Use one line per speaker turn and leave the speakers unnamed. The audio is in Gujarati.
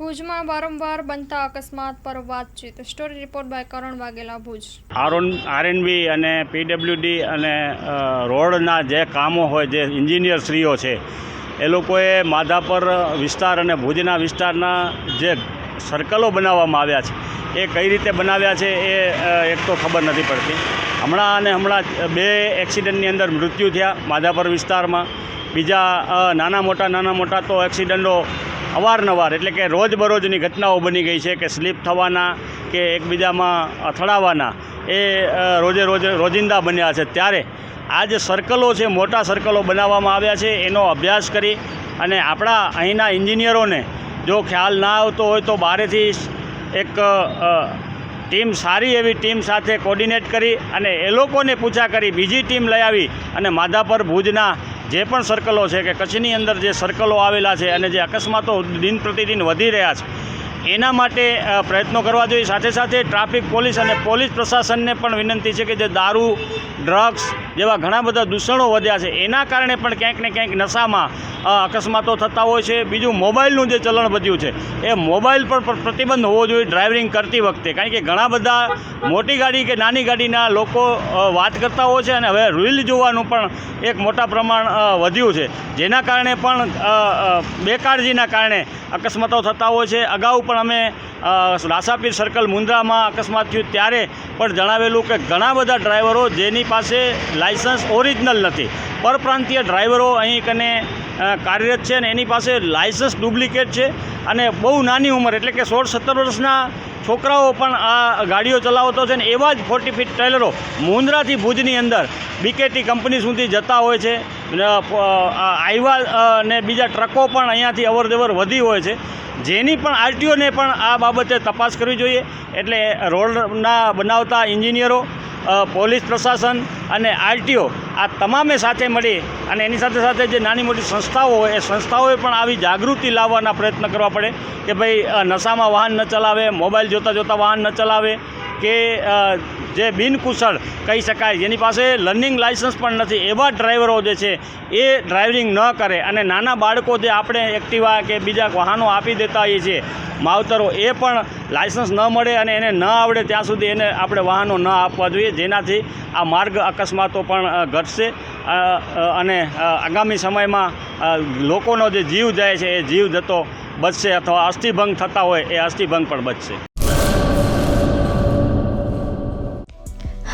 ભુજમાં વારંવાર બનતા અકસ્માત પર વાતચીત. Story report by Karan Vaghela, Bhuj.
આરઓન RNB અને પીડબ્લ્યુડી અને રોડના જે કામો હોય, જે એન્જિનિયરશ્રીઓ છે, એ લોકોએ માધાપર વિસ્તાર અને ભુજના વિસ્તારના જે સર્કલો બનાવવામાં આવ્યા છે, એ કઈ રીતે બનાવ્યા છે, એ એક તો ખબર નથી પડતી. હમણાં અને હમણાં બે એક્સિડન્ટની અંદર મૃત્યુ થયા માધાપર વિસ્તારમાં. બીજા નાના મોટા નાના મોટા તો એક્સિડન્ટો અવારનવાર, એટલે કે રોજબરોજની ઘટનાઓ બની ગઈ છે કે સ્લીપ થવાના, કે એકબીજામાં અથડાવાના, એ રોજે રોજે રોજિંદા બન્યા છે. ત્યારે આ જે સર્કલો છે, મોટા સર્કલો બનાવવામાં આવ્યા છે, એનો અભ્યાસ કરી અને આપણા અહીંના એન્જિનિયરોને જો ખ્યાલ ના આવતો હોય તો બહારેથી એક ટીમ, સારી એવી ટીમ સાથે કોર્ડિનેટ કરી અને એ લોકોને પૂછા કરી, બીજી ટીમ લઈ આવી અને માધાપર ભુજના જે પણ સર્કલો છે કે કચ્છની અંદર જે સર્કલો આવેલા છે અને જે અકસ્માતો દિન પ્રતિદિન વધી રહ્યા છે, એના માટે પ્રયત્નો કરવા જોઈએ. સાથે સાથે ટ્રાફિક પોલીસ અને પોલીસ પ્રશાસનને પણ વિનંતી છે કે જે દારૂ ડ્રગ્સ જેવા ઘણા બધા દૂષણો વધ્યા છે. એના કારણે પણ ક્યાંક ને ક્યાંક નશામાં અકસ્માતો થતા હોય છે. બીજું મોબાઈલનું જે ચલણ વધ્યું છે, એ મોબાઈલ પર પ્રતિબંધ હોવો જોઈએ ડ્રાઇવિંગ કરતી વખતે. કારણ કે ઘણા બધા મોટી ગાડી કે નાની ગાડીના લોકો વાત કરતા હોય છે અને હવે રીલ જોવાનું પણ એક મોટા પ્રમાણ વધ્યું છે. જેના કારણે પણ બેકાળજીના કારણે અકસ્માતો થતા હોય છે. અગાઉ પણ અમે રાસાપીર સર્કલ મુન્દ્રામાં અકસ્માત થયું. ત્યારે પણ જણાવેલું કે ઘણા બધા ડ્રાઈવરો જેની પાસે લાઇસન્સ ઓરિજિનલ નથી. પરપ્રાંતીય ડ્રાઈવરો અહીં કને કાર્યરત છે અને એની પાસે લાઇસન્સ ડુપ્લિકેટ છે અને બહુ નાની ઉંમર એટલે કે સોળ સત્તર વર્ષના છોકરાઓ પણ આ ગાડીઓ ચલાવતો છે ને એવા જ ફોર્ટી ફીટ ટ્રેલરો મુન્દ્રાથી ભુજની અંદર બીકેટી કંપની સુધી જતા હોય છે. આવ્યા ને બીજા ટ્રકો પણ અહીંયાથી અવરજવર વધી હોય છે. જેની પણ આરટીઓને પણ આ બાબતે તપાસ કરવી જોઈએ. એટલે રોડના બનાવતા એન્જિનિયરો અ, પોલીસ પ્રશાસન અને આરટીઓ આ તમામે સાથે મળી અને એની સાથે સાથે જે નાની મોટી સંસ્થાઓ હોય, એ સંસ્થાઓએ પણ આવી જાગૃતિ લાવવાના પ્રયત્ન કરવા પડે કે ભાઈ નશામાં વાહન ન ચલાવે, મોબાઈલ જોતાં જોતાં વાહન ન ચલાવે કે જે બિનકુશળ કહી શકાય, જેની પાસે લર્નિંગ લાઇસન્સ પણ નથી, એવા ડ્રાઈવરો જે છે, એ ડ્રાઇવિંગ ન કરે અને નાના બાળકો જે આપણે એક્ટિવા કે બીજા વાહનો આપી દેતા હોઈએ છીએ, માવતરો, એ પણ લાઇસન્સ ન મળે અને એને ન આવડે, ત્યાં સુધી એને આપણે વાહનો ન આપવા જોઈએ, જેનાથી આ માર્ગ અકસ્માતો પણ ઘટશે. અને આગામી સમયમાં લોકોનો જે જીવ જાય છે, એ જીવ જતો બચશે અથવા અસ્થિભંગ થતા હોય, એ અસ્થિભંગ પણ બચશે.